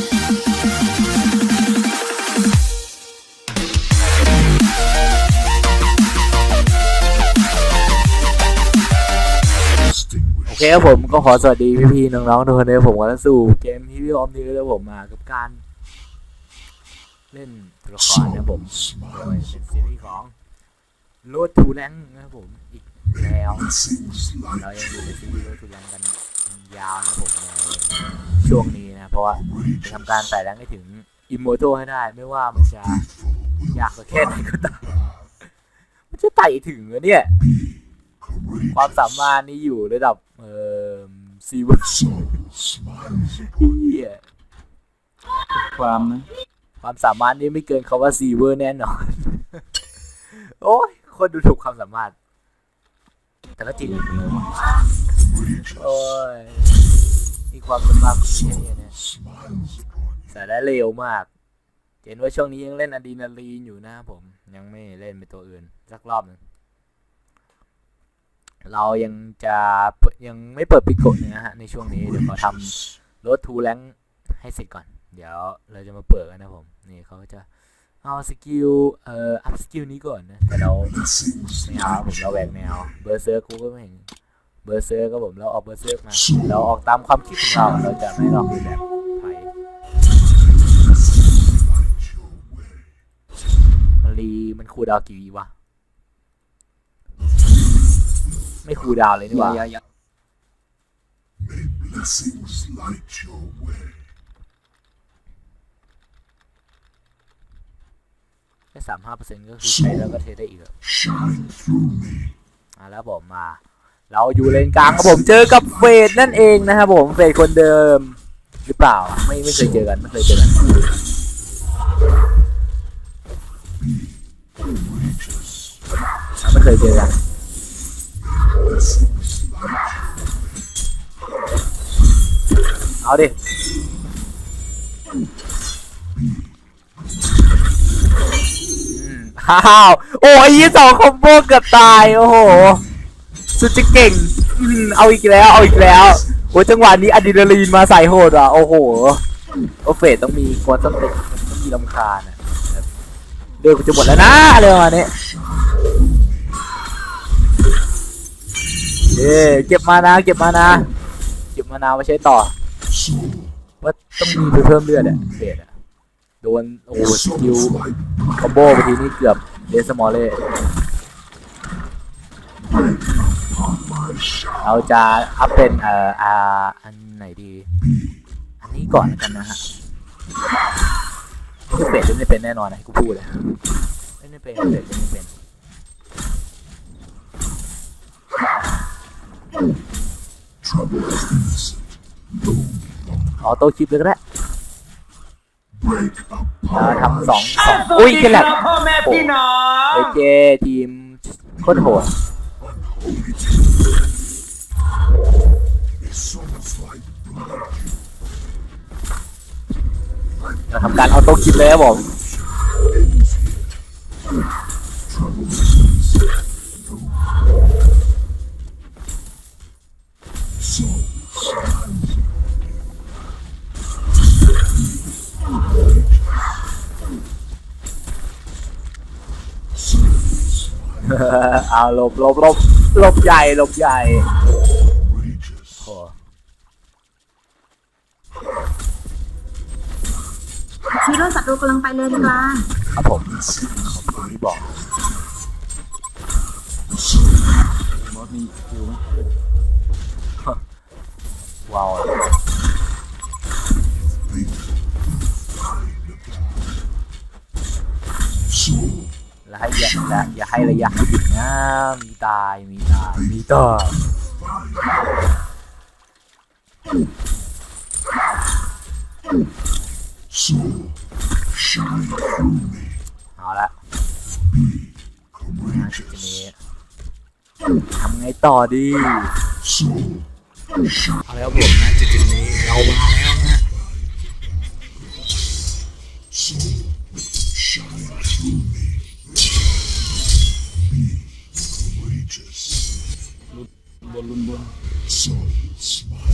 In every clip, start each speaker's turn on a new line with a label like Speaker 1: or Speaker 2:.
Speaker 1: โอเคครับผมก็ขอสวัสดีพี่ๆน้องๆทุกคนด้วยผมก็สู่เกมที่พี่ออมนี้แล้วผมมากับการ เล่นตัวละครนะครับผมโดยเป็นซีรีส์ของ Road to Rank นะครับผมอีกแล้วเรายังอยู่ในซีรีส์ Road to Rank กัน ยาวนะผมในช่วงนี้นะ เพราะว่าจะทำการไต่แรงให้ถึง Immortal ให้ได้ ไม่ว่ามันจะยากสักแค่ไหนก็ตามมันจะไต่ถึงเหรอเนี่ย ความสามารถนี้อยู่ระดับ เอ่อซีเวอร์เฮีย
Speaker 2: ความนะ
Speaker 1: ความสามารถนี้ไม่เกินคาว่าซีเวอร์แน่นอน โอ้ยคนดูถูกความสามารถ แต่ก็จริง โอ้ยมีความสามารถคนนี้เนี่ยเนี่ยสาระเร็วมาก เห็นว่าช่วงนี้ยังเล่นอะดรีนาลีนอยู่นะครับผม ยังไม่เล่นเป็นตัวอื่น สักรอบหนึ่งเรายังจะยังไม่เปิดปิโกะนะฮะในช่วงนี้ เดี๋ยวขอทำรถทูแรงให้เสร็จก่อน เดี๋ยวเราจะมาเปิดกันนะผม นี่เขาจะเอาสกิลเอ่ออัพสกิลนี้ก่อนนะแต่เราไม่เอาผมเราแหวกแนวเบอร์เซอร์กูก็ไม่เห็น เบอร์เซอร์ก็ผมเราออกเบอร์เซอร์มาเราออกตามความคิดของเราเราจะไม่ลอกเลียนแบบใครมันรีมันคูลดาวน์กี่วิวะไม่คูลดาวน์เลยนี่หว่า
Speaker 2: อย่าอย่า
Speaker 3: Blessings light your way.
Speaker 1: แค่สามห้าเปอร์เซ็นต์ก็คือใช้แล้วก็เทได้อีกอะ
Speaker 3: Shine through me.
Speaker 1: อะแล้วผมมา เราอยู่เลนกลางครับผมเจอกับเฟดนั่นเองนะครับผมเฟดคนเดิมหรือเปล่าไม่ไม่เคยเจอกันไม่เคยเจอกันไม่เคยเจอกันเอาดิอืมอ้าว โอ้ยสองคอมโบเกือบตาย โอ้โห สุดจะเก่งอืมเอาอีกแล้ว เอาอีกแล้วโอ้ยจังหวะนี้อะดรีนาลีนมาใส่โหดว่ะ โอ้โห โอเฟสต้องมีกวนสเต็ปต้องมีลำคาญนะแบบเดือดจะหมดแล้วนะอะไรประมาณนี้เย้เก็บมานะ เก็บมานะ เก็บมานาไว้ใช้ต่อ ว่าต้องมีไปเพิ่มเลือดอะเฟสอะโดนโอ้โหสกิลคอมโบไปทีนี้เกือบเดสมอลเล่ เราจะอัพเป็นเอ่ออาอันไหนดี อันนี้ก่อนแล้วกันนะฮะคือเป็ดไม่เป็นแน่นอนนะให้กูพูดเลยไม่เป็นเป็ดไม่เป็นออโต้คลิปเลยก็ได้ทำสองสองอุ้ยแค่แหละ
Speaker 2: พ่อแม่พี่น้อง
Speaker 1: เอเจทีมโคตรโหด ทำการออโต้คลิปเลยครับผม
Speaker 3: Trouble is innocent. No. So, silence.
Speaker 1: เอาหลบหลบหลบหลบใหญ่หลบใหญ่
Speaker 3: Outrageous.
Speaker 1: โอ้
Speaker 4: ฮีโร่ศัตรู กำลังไปเลนกลาง
Speaker 1: ครับผมขอบคุณที่บอก
Speaker 2: มอสมีอยู่ไหม
Speaker 1: ว้าว
Speaker 3: So,
Speaker 1: แล้วให้อย่าอย่าอย่าให้ระยะให้ถึงนะมีตายมีตายมีตาย
Speaker 3: so, shine through me.
Speaker 1: เอาละมาจุดนี้ทำไงต่อดี
Speaker 3: So,
Speaker 1: เอาแล้วผมนะจุดนี้เรามาแล้วนะ
Speaker 3: so, shine through me. Be courageous.
Speaker 2: บนลุนบน
Speaker 3: So, smile.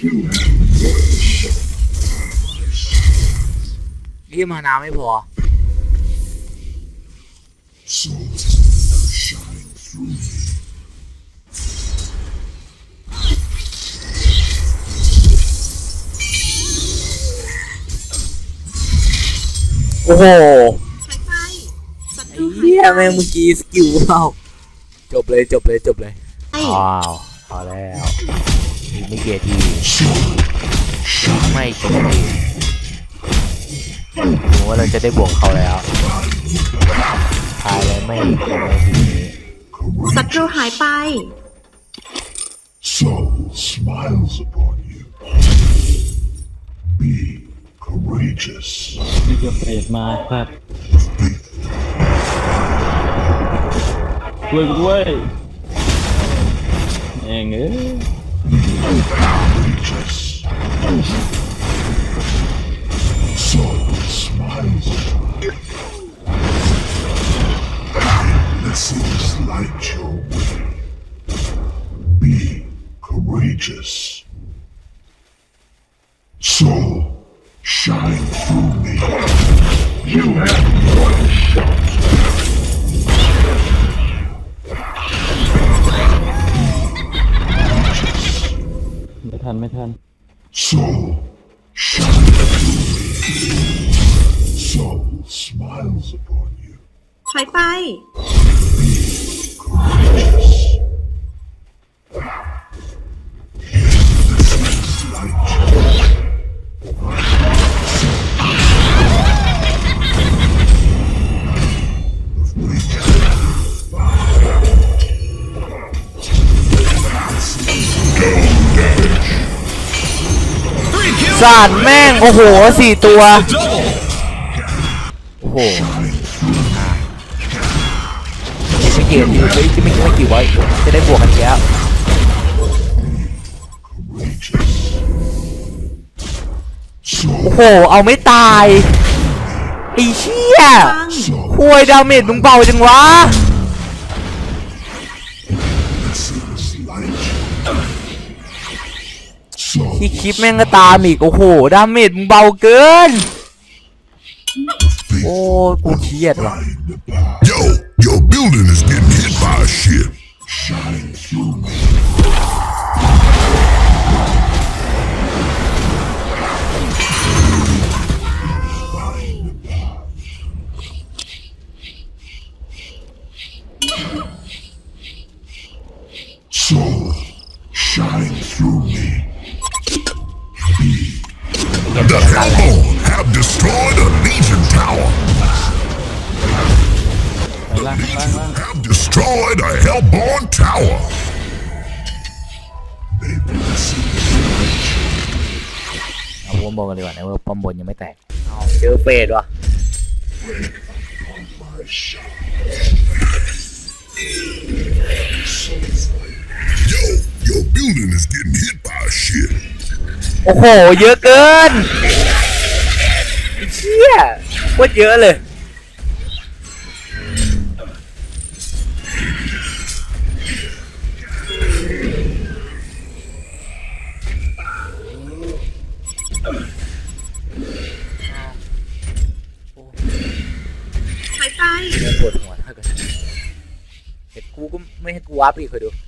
Speaker 3: You
Speaker 1: นี่มานาไม่พอ
Speaker 3: So shine through me.
Speaker 1: โอ้โห
Speaker 4: ใช้ไปศัต
Speaker 1: ไอ้
Speaker 4: รูหาย
Speaker 1: เหี้ย
Speaker 4: ไป
Speaker 1: แม่งเมื่อกี้สกิลเข้าจบเลยจบเลยจบเลย
Speaker 4: ไอ้
Speaker 1: ว้าวพอแล้วอีกไม่เกียทีไม่เกียที ผมว่าเราจะได้บวกเขาแล้วทายเลยไม่เกียทีนี้
Speaker 4: ศัตรูหายไป
Speaker 3: Soul smiles upon you. Be courageous.
Speaker 2: นี่ก็เปรตมาครับช่วยกูด้วยเองเอ้ย
Speaker 3: smiles upon you. Blessings light your way. Be courageous. Soul, shine through me. You have one shot.
Speaker 2: ไม่
Speaker 4: ถอยไป
Speaker 3: Courageous. Light your way.
Speaker 1: สาดแม่ง โอ้โหสี่ตัว โอ้โห กี่ยวทีเฮ้ยจะไม่ไม่กี่ไว้จะได้บวกกันอีกแล้วโอ้โห เอาไม่ตายไอ้เชี่ย
Speaker 4: ฟัง
Speaker 3: soul,
Speaker 1: คุยดาเมจมึงเบาจังวะที่คลิปแม่งก็ตามอีก โอ้โห ดาเมจมึงเบาเกิน โอ้ กูเครียดว่ะ
Speaker 5: building is getting hit by a ship.
Speaker 3: Shine through me.
Speaker 5: Destroyed a Hellborn Tower.
Speaker 3: May blessings
Speaker 1: เอาวงบนกันดีกว่านะว่าป้อมบนยังไม่แตกเอาเจอเฟดว่ะ
Speaker 3: my shot.
Speaker 5: Yo, your building is getting hit by a ship.
Speaker 1: โอ้โห เยอะเกินไอ้เชี่ยโคตรเยอะเลย
Speaker 4: ไม่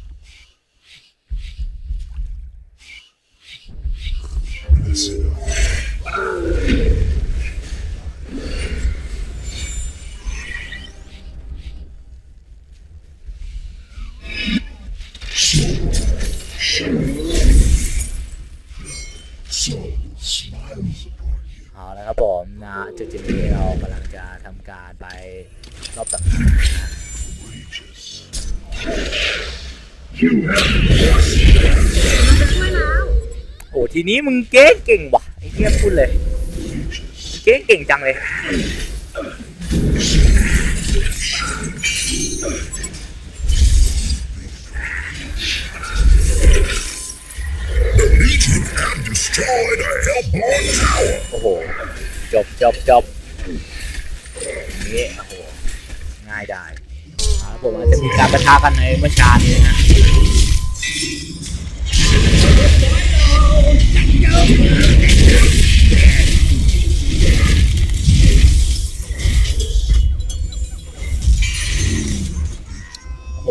Speaker 1: นี้
Speaker 4: มึ
Speaker 1: งเก่งเก่งว่ะไอ้เหี้ยพูดเลยเก่งเก่งจังเลยโอ้โหจบจบจบนี่โอ้โหง่ายได้เอาละผมอาจจะมีการประทะกันในเมื่อชานี้นะ โห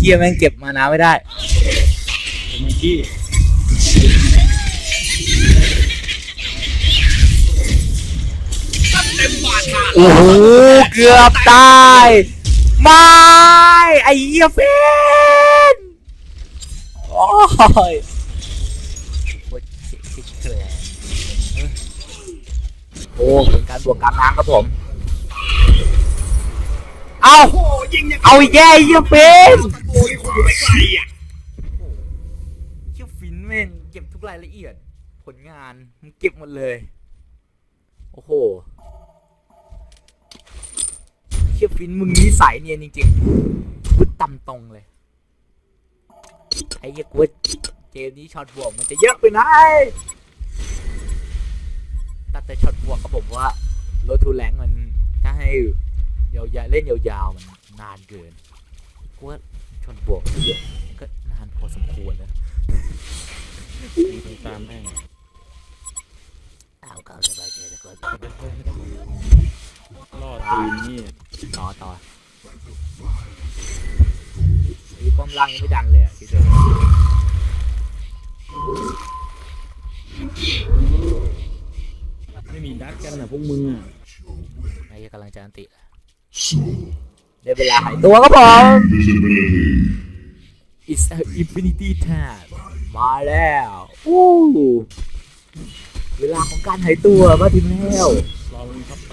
Speaker 1: เยี่ยแม่งเก็บมาน้ำไม่ได้
Speaker 2: มีที่
Speaker 1: โอ้โห เกือบตาย มา อ้เหี้ยเฟนโอ้ยโคตรเจ๋งเจ๋งเลยโอ้เป็นการบวกกลางน้ำครับผม เอาเอาอีกแย่ไอ้เหี้ยเฟนเหี้ยฟินแม่งเก็บทุกรายละเอียด ผลงานมันเก็บหมดเลย โอ้โหเชี่ยฟินมึงนิสัยเนียนจริงๆพูดตำตรงเลย ไอ้เหี้ยกูว่าเกมนี้ช็อตบวกมันจะเยอะไปไหนแต่แต่ช็อตบวกก็ผมว่าโรทูแรงมันถ้าให้ยาวๆเล่นยาวๆมันนานเกินกูว่าช็อตบวกเยอะก็นานพอสมควรนะ
Speaker 2: ต้องตามแม่ง
Speaker 1: เอาก็สบายใจแล้วก็
Speaker 2: ล่อตีนนี่
Speaker 1: ต่อต่อไอ้ป้อมล่างยังไม่ดังเลยอะคิดดู
Speaker 2: ไม่มีดักกันนะพวกมึงอะ
Speaker 1: ไอ้เหี้ยกำลังจะอันติแล้ว
Speaker 3: So,
Speaker 1: ได้เวลาหายตัวครับผม
Speaker 3: invisibility.
Speaker 1: It's a infinity time มาแล้วอู้เวลาของการหายตัวมาถึงแล้ว
Speaker 2: รอมึงครับไป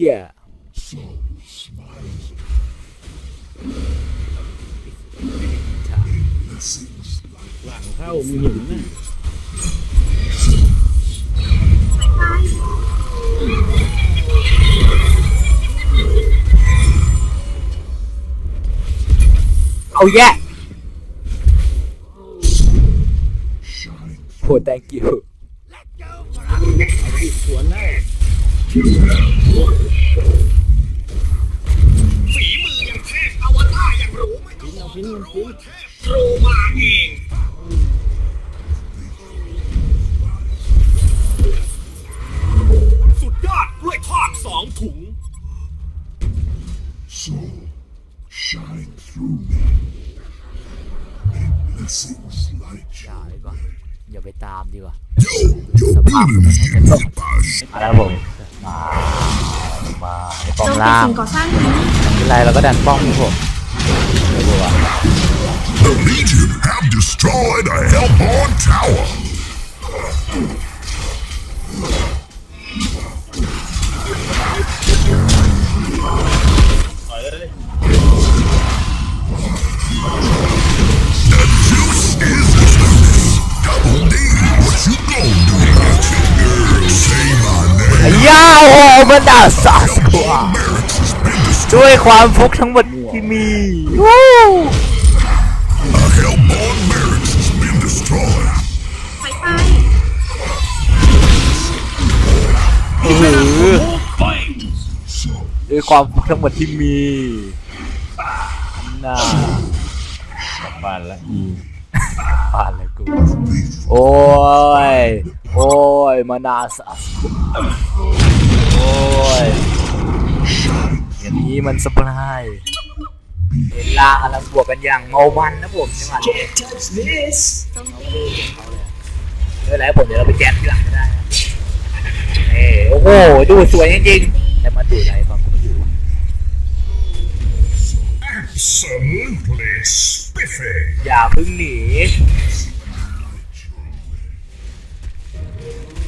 Speaker 1: Hallelujah.
Speaker 3: So smiles.
Speaker 1: Làng khá nè.
Speaker 3: Oh
Speaker 1: yeah. Oh, thank you.
Speaker 2: Let go,
Speaker 6: ฝีมืออย่างเทพอวตารอย่างรู้ไม่ต้อง
Speaker 2: บอาพิ้นมันพิ้น
Speaker 6: เทพโทรมาเอง
Speaker 1: ล่าง
Speaker 4: สิ่งก่อสร้างนี้
Speaker 1: ไม่เป็นไรเราก็ดันป้อมครับผมไม่รู้ว่า
Speaker 5: The Legion have destroyed a Hellborn tower.
Speaker 2: ต่อยเลย
Speaker 5: The juice is
Speaker 1: ด่าสาสกว่า
Speaker 5: Barracks has been destroyed.
Speaker 1: ด้วยความฟุกทั้งหมดที่มีวู้
Speaker 5: A Hellborn barracks has been destroyed.
Speaker 4: ไฟไป
Speaker 3: So,
Speaker 1: ด้วยความฟุกทั้งหมดที่มีน่า
Speaker 2: บ้านละอี
Speaker 1: ปานเลยกูโอ้ย โอ้ย มานาสาสโอ้ย อย่างนี้มันสปายเวลากำลังบวกกันอย่างเมามันนะผมจังหวะนี้
Speaker 4: โจมตี
Speaker 1: ไม่เป็นไรผมเดี๋ยวเราไปแจมที่หลังก็ได้นะเอ้โอ้โหดูสวยจริงๆแต่มาดูอะไรฟังผมอยู่
Speaker 5: Absolutely spiffy.
Speaker 1: อย่าเพึ่งหนี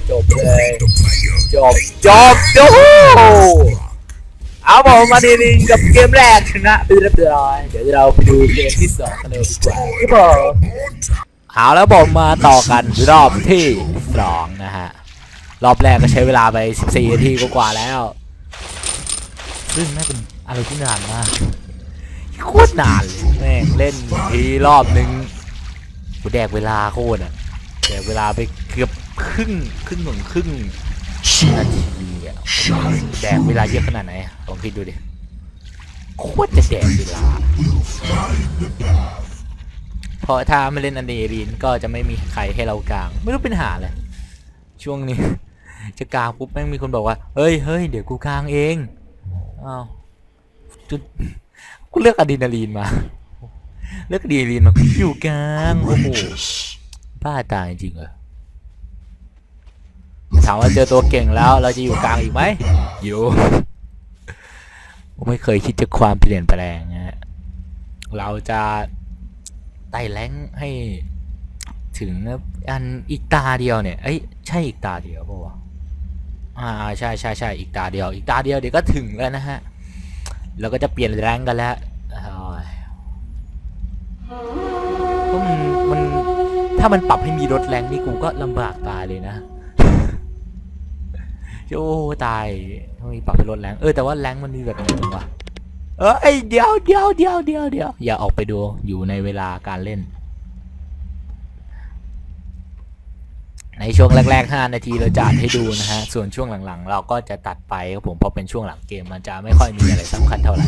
Speaker 1: จบเลย จบ จบ จบ เอาผมมาดีๆกับเกมแรกชนะไปเรียบร้อยเดี๋ยวเราไปดูเกมที่สองกันเลยดีกว่าครับผมเอาแล้วผมมาต่อกันรอบที่สองนะฮะรอบแรกก็ใช้เวลาไป 14นาทีกว่าๆแล้ว ซึ่งน่าเป็นอะไรที่นานมากโคตรนานเลยแม่งเล่นทีรอบนึงกูแดกเวลาโคตรอะแดกเวลาไปเกือบครึ่งครึ่งถึงครึ่งนาที อะแดกเวลาเยอะขนาดไหนลองคิดดูดิโคตรจะแดกเวลาเพราะถ้าไม่เล่นอันเดรีนก็จะไม่มีใครให้เรากลาง ไม่รู้เป็นหาเลยช่วงนี้ จะกลางปุ๊บแม่งมีคนบอกว่าเฮ้ยเฮ้ยเดี๋ยวกูกลางเองอ้าวจุดกูเลือกอะดรีนาลีนมาเลือกอะดรีนาลีนมากูอยู่กลางโอ้โหบ้าตายจริงเหรอามว่าเจอตัวเก่งแล้ว เราจะอยู่กลางอีกไหมอยู่ผมไม่เคยคิดจะความเปลี่ยนแปลงนะฮะเราจะไต่แรงค์ให้ถึงอันอีกตาเดียวเนี่ยเอ้ยใช่อีกตาเดียวปะวะอ่าใช่ใช่ใช่อีกตาเดียว อีกตาเดียวเดี๋ยวก็ถึงแล้วนะฮะเราก็จะเปลี่ยนแรงกันแล้วโอ้ยเพราะมันมันถ้ามันปรับให้มีลดแรงนี่กูก็ลำบากตายเลยนะ โอ้ตายทำไมปรับให้ลดแรงเออแต่ว่าแรงมันมีแบบไหนบ้างวะเอ้ยเดี๋ยวเดี๋ยวเดี๋ยวเดี๋ยวเดี๋ยวอย่าออกไปดูอยู่ในเวลาการเล่น ในช่วงแรกๆ 5 นาทีเราจะอัดให้ดูนะฮะ ส่วนช่วงหลังๆ เราก็จะตัดไปครับผมเพราะเป็นช่วงหลังเกมมันจะไม่ค่อยมีอะไรสำคัญเท่าไหร่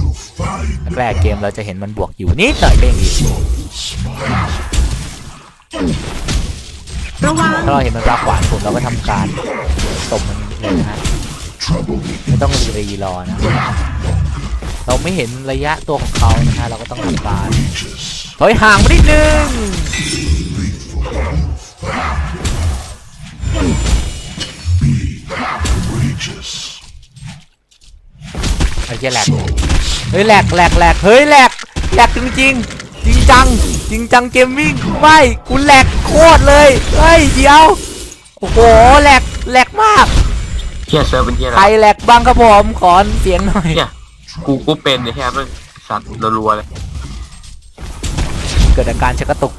Speaker 1: แรกๆเกมเราจะเห็นมันบวกอยู่นิดหน่อยก็ยังดี
Speaker 4: ระวัง
Speaker 1: ถ้าเราเห็นมันปลาขวานผมเราก็ทำการตบมัน เลยนะฮะไม่ต้องรีรอนะเราไม่เห็นระยะตัวของเขานะฮะเราก็ต้องทำการถอยห่างมานิดนึงไอ้เหี้ยแหลกเฮ้ยแหลกแหลกแหลกเฮ้ยแหลกแหลกจริงจริงจริงจังจริงจังเกมมิ่งไม่กูแหลกโคตรเลยเฮ้ยเดี๋ยวโอ้โหแหลกแหลกมาก
Speaker 7: ฮียเซิร์ฟเป็นเฮียอะไร
Speaker 1: ใครแหลกบ้างครับผมขอเสียงหน่อย
Speaker 7: เนี่ยกูกูเป็นเนี่ยแฮมนสัตว์รัวๆเลย
Speaker 1: เกิดอาการชักกระตุก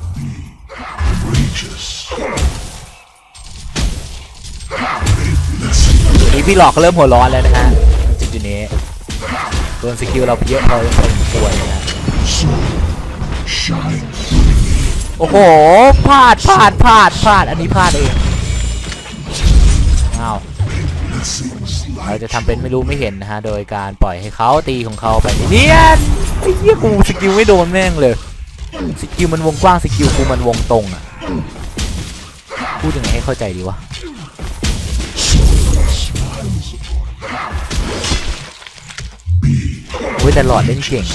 Speaker 1: นี่พี่หลอกเขาเริ่มหัวร้อนแล้วนะฮะจุดจุดนี้โดนสกิลเราไปเยอะพอพอสมควรนะฮะโอ้โหพลาดพลาดพลาดพลาดอันนี้พลาดเองอ้าว เราจะทำเป็นไม่รู้ไม่เห็นนะฮะ โดยการปล่อยให้เขาตีของเขาไปเนียนไอ้เหี้ยกูสกิลไม่โดนแม่งเลย สกิลมันวงกว้างสกิลกูมันวงตรงอะ พูดยังไงให้เข้าใจดีวะโอ้ยแต่หลอดเล่นเก่ง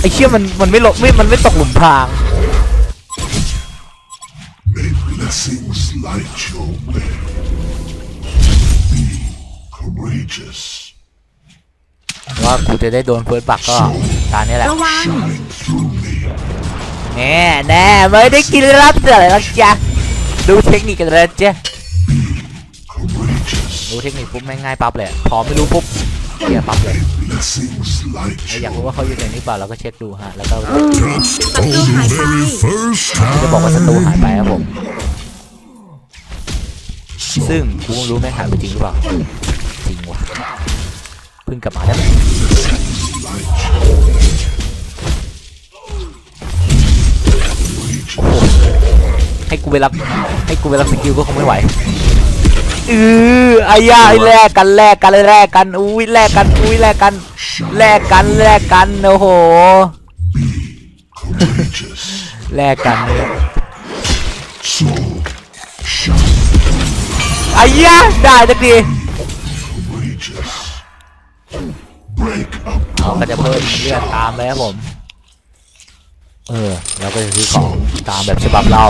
Speaker 1: ไอ้เชี่ยมันมันไม่หลบไม่ มันไม่ตกหลุมพราง
Speaker 3: May blessings light your way. Be courageous.
Speaker 1: ว่ากูจะได้โดนเฟิร์สบักก็ตานี้แหละ
Speaker 4: ระวัง
Speaker 1: แน่แน่ไม่ได้กินรับเสือเลยนะจ๊ะดูเทคนิคกันเลยจ๊ะ
Speaker 3: Courageous.
Speaker 1: ดูเทคนิคปุ๊บไม่งง่ายปั๊บเลยพอไม่รู้ปุ๊บเกียร์ปั๊บเลย
Speaker 3: Blessings light
Speaker 1: แล้วอยาก
Speaker 3: your
Speaker 1: รู้ว่าเขาอยู่ในนี้เปล่าเราก็เช็คดูฮะ แล้วก็
Speaker 4: ศัตรูหายไป
Speaker 3: first
Speaker 1: จะบอกว่าศัตรูหายไปครับผม ซึ่งกูไม่รู้แม่งหายไปจริงหรือเปล่า จริงว่ะเพิ่งกลับมาได้ไหมให้กูไปรับให้กูไปรับสกิลก็คงไม่ไหวเออไอ้ยาแลกกันแลกกันแลกกันอุ้ยแลกกันอุ้ยแลกกันแลกกันแลกกันโอ้โหแลกกันเลย
Speaker 3: So
Speaker 1: ไอ้ยาได้จักดี เราก็จะเพิ่มเลือดตามเลยครับผม เออเราก็จะซื้อของตามแบบฉบับเรา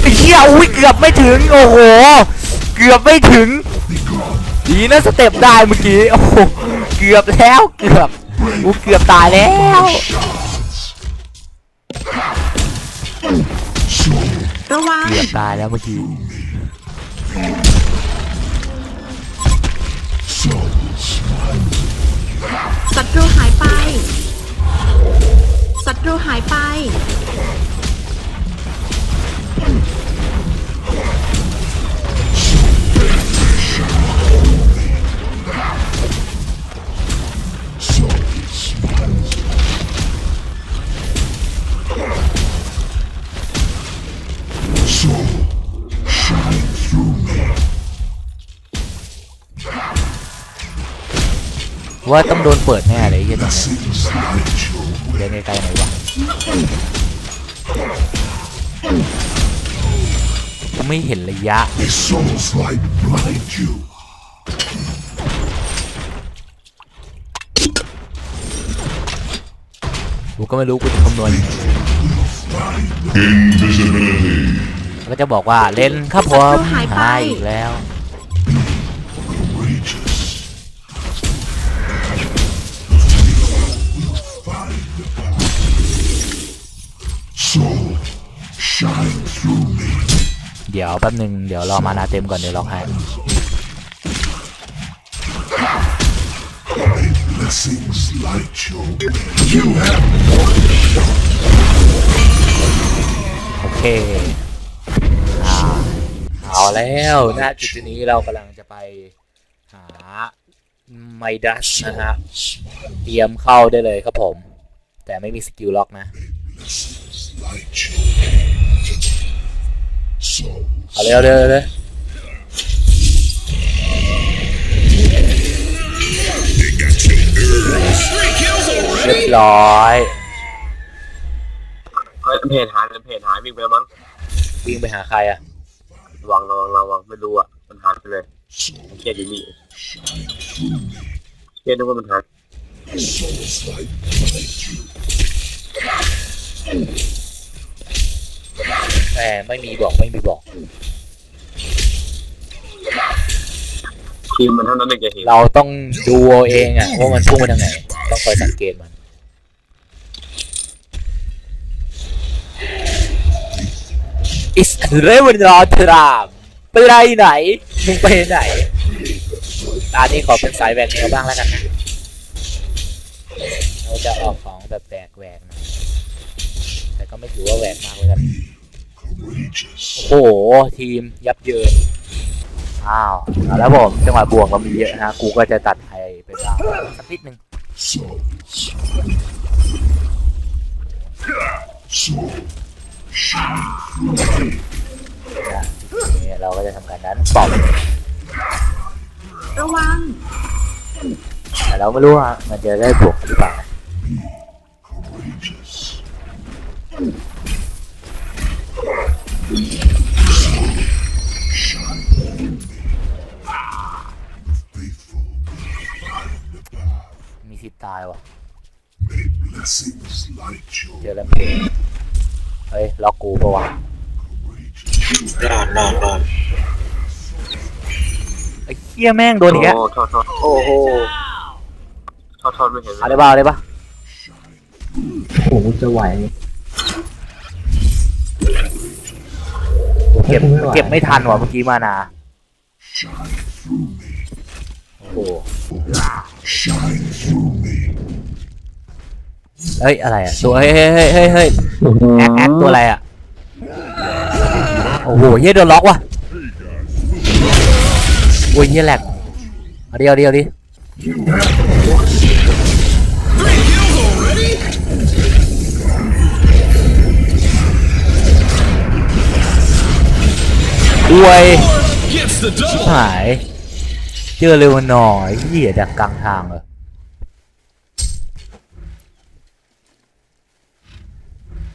Speaker 1: ไอ้เหี้ยอุ้ยเกือบไม่ถึงโอ้โห เกือบไม่ถึง ดีนะสเต็ปได้เมื่อกี้โอ้โหเกือบแล้วเกือบกูเกือบตายแล้ว
Speaker 4: ระวัง
Speaker 1: เกือบตายแล้วเมื่อกี้
Speaker 4: ศัตรูหายไป ศัตรูหายไป
Speaker 1: ว่าต้องโดนเปิดแน่เลยไอ้เหี้ยตรงนี้
Speaker 3: Things light your
Speaker 1: เดินไกลๆหน่อยวะกูไม่เห็นระยะ
Speaker 3: May soul's light blind you.
Speaker 1: กูก็ไม่รู้กูจะคำนวณยังไง
Speaker 5: Invisibility.
Speaker 1: แล้วก็จะบอกว่าเล่นครับผม
Speaker 4: ศัตรูหายไป
Speaker 1: หายอีกแล้ว เดี๋ยวแป๊บหนึ่งเดี๋ยวรอมานาเต็มก่อนเดี๋ยวล็อกให้โอเคอ่าเอาแล้วณจุดนี้เรากำลังจะไปหาไมดัสนะฮะเตรียมเข้าได้เลยครับผม แต่ไม่มีสกิลล็อกนะ เอาเร็วเร็วเร็ว
Speaker 5: They got your nerves.
Speaker 6: Three kills
Speaker 1: เรีย
Speaker 6: already?
Speaker 1: บร้อย
Speaker 7: เฮ้ยเพจหายเพจหายวิ่งไปแล้วมั้ง
Speaker 1: วิ่งไปหาใครอะ
Speaker 7: ระวังระวังระวังไม่รู้อะมันหายไปเลยเครียดอยู่นี่เครียดนึกว่ามันหาย
Speaker 3: soul's light blind you.
Speaker 1: แหมไม่มีบอกไม่มีบอก
Speaker 7: ทีมมันเท่านั้นเองจะเห็น
Speaker 1: เราต้องดูเอาเองอะว่ามันพุ่งไปทางไหน ต้องคอยสังเกตมันอิสเรวันรอทรามไปไหนไหนมึงไปไหนตานี้ขอเป็นสายแหวกแนวบ้างแล้วกันนะ เราจะออกของแบบแปลกแหวกหนะ แต่ก็ไม่ถือว่าแหวกมากเลยกัน
Speaker 3: Courageous.
Speaker 1: โอ้โห ทีมยับเยินอ้าวเอาแล้วผมจังหวะบวกเรามีเยอะนะกูก็จะตัดไทยไปบ้างสักนิดนึง
Speaker 3: Soul, soul, shine through me.
Speaker 1: นะทีนี้เราก็จะทำการนั้นปอบ
Speaker 4: ระวัง
Speaker 1: แต่เราไม่รู้ว่ามันจะได้บวกหรือเปล่า มีสิทธิ์ตายว่ะ
Speaker 3: May blessings light
Speaker 1: เจ
Speaker 3: your
Speaker 1: อแล้วเพลงเฮ้ยล็อกกูปะวะ
Speaker 3: courageous.
Speaker 7: นอนนอนนอน
Speaker 1: ไอ้เหี้ยแม่งโดนอีกแล้ว
Speaker 7: โอ้โทษโทษโอ้โหโทษโทษไม่เห็นเล
Speaker 1: เอา
Speaker 7: ย
Speaker 1: ได้บ้าเอาได้ปะ
Speaker 8: โอ้โหจะไหว
Speaker 1: เก็บ
Speaker 8: ไม่ไหว
Speaker 1: เก็บไม่ทันว่ะเมื่อกี้มานา
Speaker 3: Shine through me.
Speaker 1: โอ้โห
Speaker 3: Shine through me.
Speaker 1: เฮ้ยอะไรอะตัวเฮ้ยเฮ้ยเฮ้ยเฮ้ยแอคแอคตัวอะไรอะโอ้โหเฮียโดนล็อกว่ะโอ้ยเฮียแหลกเอาดิเอาดิเอาดิ อวย
Speaker 6: Gets the double.
Speaker 1: หาย เจอเร็วหน่อยเหี้ยดักกลางทางเลย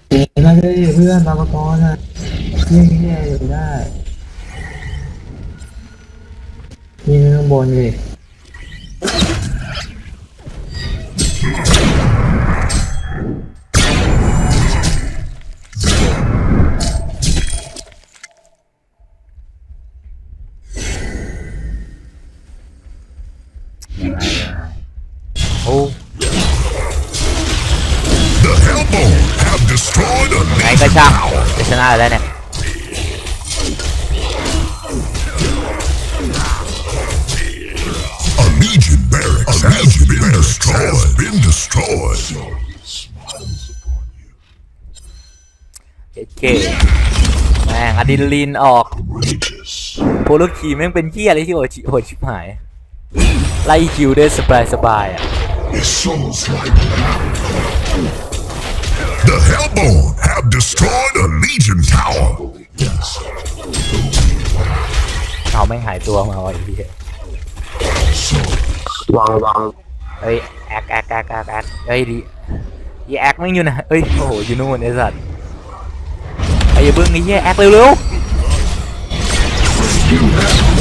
Speaker 8: เก่งมากเลยเพื่อนบางประกรณ์อะเยี่ยเยี่ยอยู่ได้ยิงข้างบนดิ
Speaker 1: โอ้ แล้วเนี่ย
Speaker 5: A has been destroyed. Has been destroyed.
Speaker 1: เอเคแม่งอะดรีนาลีนออก
Speaker 3: Courageous.
Speaker 1: โพโลคีแม่งเป็นเหี้ยอะไรที่โหดชิโหดชิบหาย ไล่คิวได้สบายสบายๆอะ
Speaker 3: It sounds like
Speaker 5: The Hellborn have destroyed a Legion tower.
Speaker 3: yes.
Speaker 1: เอาแม่งหายตัวมาว่ะไอ้เหี้ย
Speaker 3: So
Speaker 7: วางวาง
Speaker 1: เฮ้ยแอคแอคแอคแอคแอคเฮ้ยดียีแอคแม่งอยู่นะเอ้ยโอ้โหอยู่นู่นไอ้สัตว์ไอ้อย่าเพิ่งไอ้เหี้ยแอคเร็ว
Speaker 5: Mother.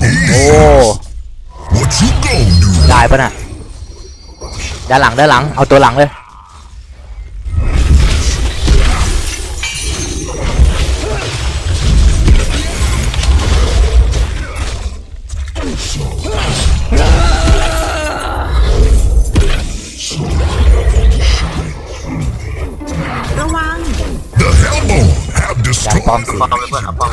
Speaker 1: โอ้
Speaker 5: easy. What you gonna do?
Speaker 1: ได้ปะน่ะด้านหลังด้านหลัง เอาตัวหลังเลย
Speaker 4: ระวัง
Speaker 5: The Hellborn have
Speaker 1: อย่างป้อม
Speaker 5: destroyed
Speaker 1: สุด
Speaker 7: ป้อมเลยเพื่อนเอาป้อม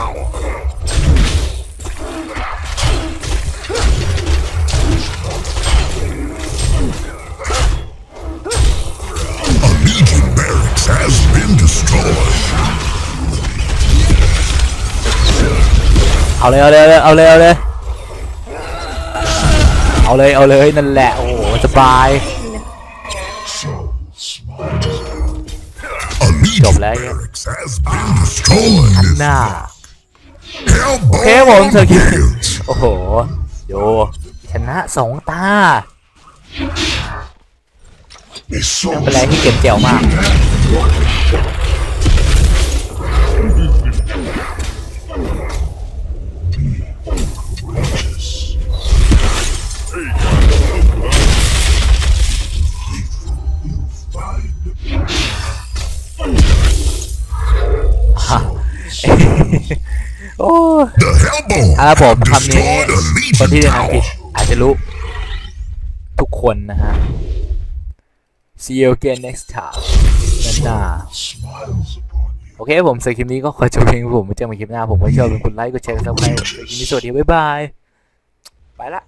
Speaker 1: เอาเลยเอาเลยเอาเลยเอาเลยเอาเลยเอาเลยนั่นแหละโอ้โหสบาย
Speaker 3: So smart.
Speaker 5: A Legion
Speaker 1: lại.
Speaker 5: barracks has been destroyed.
Speaker 1: หน้า
Speaker 5: Hellborn
Speaker 1: โอเคผมเธอคิด
Speaker 5: wins.
Speaker 1: โอ้โหดูชนะสองตา
Speaker 3: It
Speaker 1: เป็น
Speaker 3: sounds
Speaker 1: ไรที่เก็บเจียวมาก โอ้
Speaker 5: The Hellborn
Speaker 1: ครับผม
Speaker 5: have
Speaker 1: คำนี้
Speaker 5: destroyed a
Speaker 1: คนที่
Speaker 5: Legion
Speaker 1: เรียนอังกฤษ
Speaker 5: tower.
Speaker 1: อาจจะรู้ ทุกคนนะฮะ See you again next time นั่นน่ะ
Speaker 3: smiles upon you.
Speaker 1: โอเคผมสำหรับคลิปนี้ก็ขอจบเพียงเท่านี้ผมไว้เจอกันใหม่คลิปหน้าผมก็ชอบเป็นคุณไลค์กดแชร์กันซับสไครต์สำหรับคลิปนี้สวัสดีบ๊ายบาย ไปละ